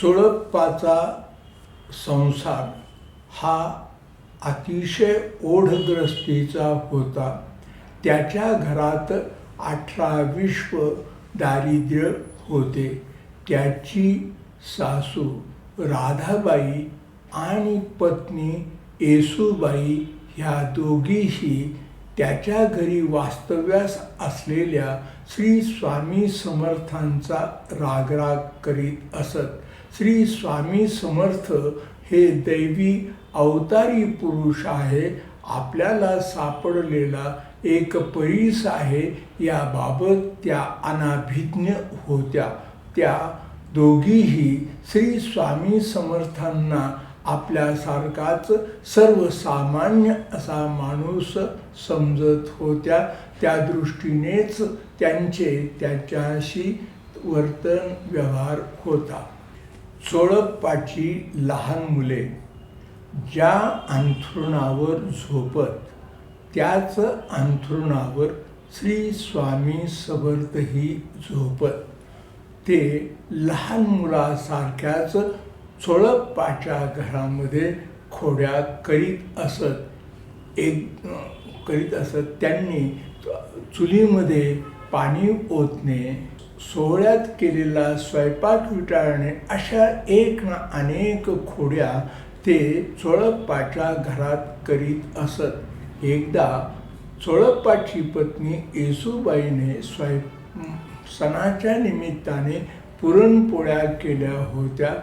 चोळप्पाचा संसार हा अतिशय ओढग्रस्तीचा होता. त्याच्या घरात अठरा विश्व दारिद्र्य होते. त्याची सासू राधाबाई आणि पत्नी येसूबाई ह्या दोघीही त्याच्या घरी वास्तव्यास असलेल्या श्री स्वामी समर्थांचा रागराग करीत असत. श्री स्वामी समर्थ हे दैवी अवतारी पुरुष आहे आपल्याला सापडलेला एक परीस आहे याबाबत त्या अनाभिज्ञ होत्या. त्या दोघीही श्री स्वामी समर्थांना आपल्यासारखाच सर्वसामान्य असा माणूस समजत होत्या. त्या दृष्टीनेच त्यांचे त्याच्याशी वर्तन व्यवहार होता. चोळप्पाची लहान मुले ज्या अंथरुणावर झोपत त्याच अंथरुणावर श्री स्वामी समर्थही झोपत. ते लहान मुलासारख्याच चोळप्पाच्या घरामध्ये खोड्या करीत असत. एक करीत असत. त्यांनी चुलीमध्ये पाणी ओतणे सोहळ्यात केलेला स्वयंपाक विटाळणे अशा एक ना अनेक खोड्या ते चोळप्पाच्या घरात करीत असत. एकदा चोळप्पाची पत्नी येसूबाईने स्वय सणाच्या निमित्ताने पुरणपोळ्या केल्या होत्या.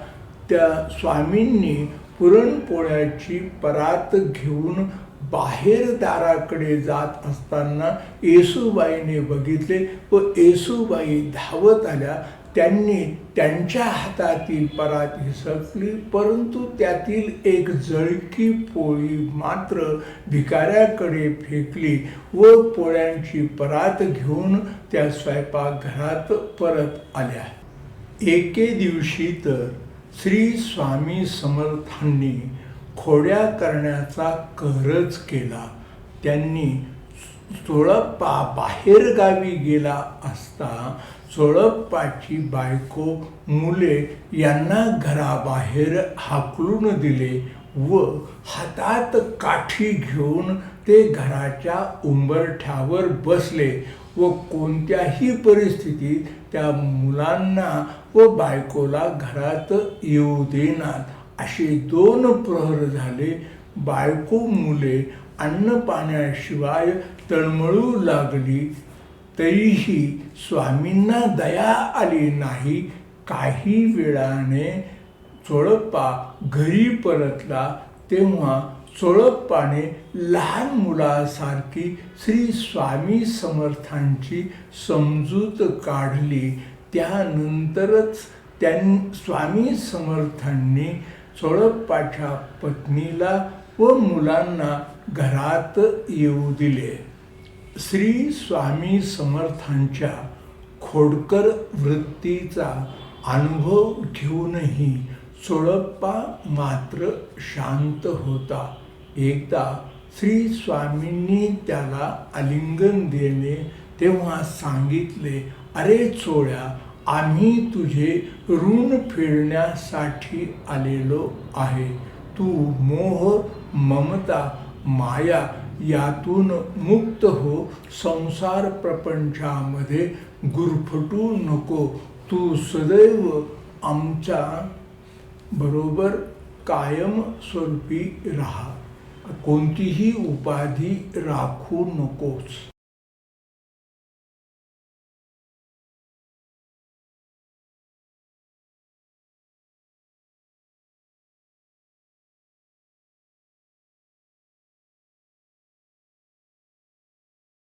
त्या स्वामींनी पुरणपोळ्याची परात घेऊन बाहेर दाराकडे जात असताना येसूबाईने बघितले व येसूबाई धावत आल्या. त्यांनी त्यांच्या हातातील परात हिसकली परंतु त्यातील एक जळकी पोळी मात्र भिकाऱ्याकडे फेकली व पोळ्यांची परात घेऊन त्या स्वयंपाकघरात परत आल्या. एके दिवशी तर श्री स्वामी समर्थांनी खोड्या करण्याचा करच केला. त्यांनी सोळप्पा बाहेरगावी गेला असता सोळप्पाची बायको मुले यांना घराबाहेर हाकलून दिले व हातात काठी घेऊन ते घराच्या उंबरठ्यावर बसले व कोणत्याही परिस्थितीत त्या मुलांना व बायकोला घरात येऊ देणार. असे दोन प्रहर झाले. बायको मुले अन्न पाण्याशिवाय तळमळू लागली. तरीही स्वामींना दया आली नाही. काही वेळाने चोळप्पा घरी परतला. तेव्हा चोळप्पाने लहान मुलासारखी श्री स्वामी समर्थांची समजूत काढली. त्यानंतरच त्यां स्वामी समर्थांनी चोळपाच्या पत्नीला व मुलांना घरात येऊ दिले. श्री स्वामी समर्थांच्या खोडकर वृत्तीचा अनुभव घेऊनही चोळप्पा मात्र शांत होता. एकदा श्री स्वामींनी त्याला आलिंगन देणे तेव्हा सांगितले अरे चोळ्या आम्ही तुझे ऋण फेडण्यासाठी आलेलो आहे. तू मोह ममता माया यातून मुक्त हो. संसार प्रपंचामध्ये गुरफटू नको. तू सदैव आमच्या बरोबर कायम स्वरूपी राहा. कोणतीही उपाधी राखू नकोस.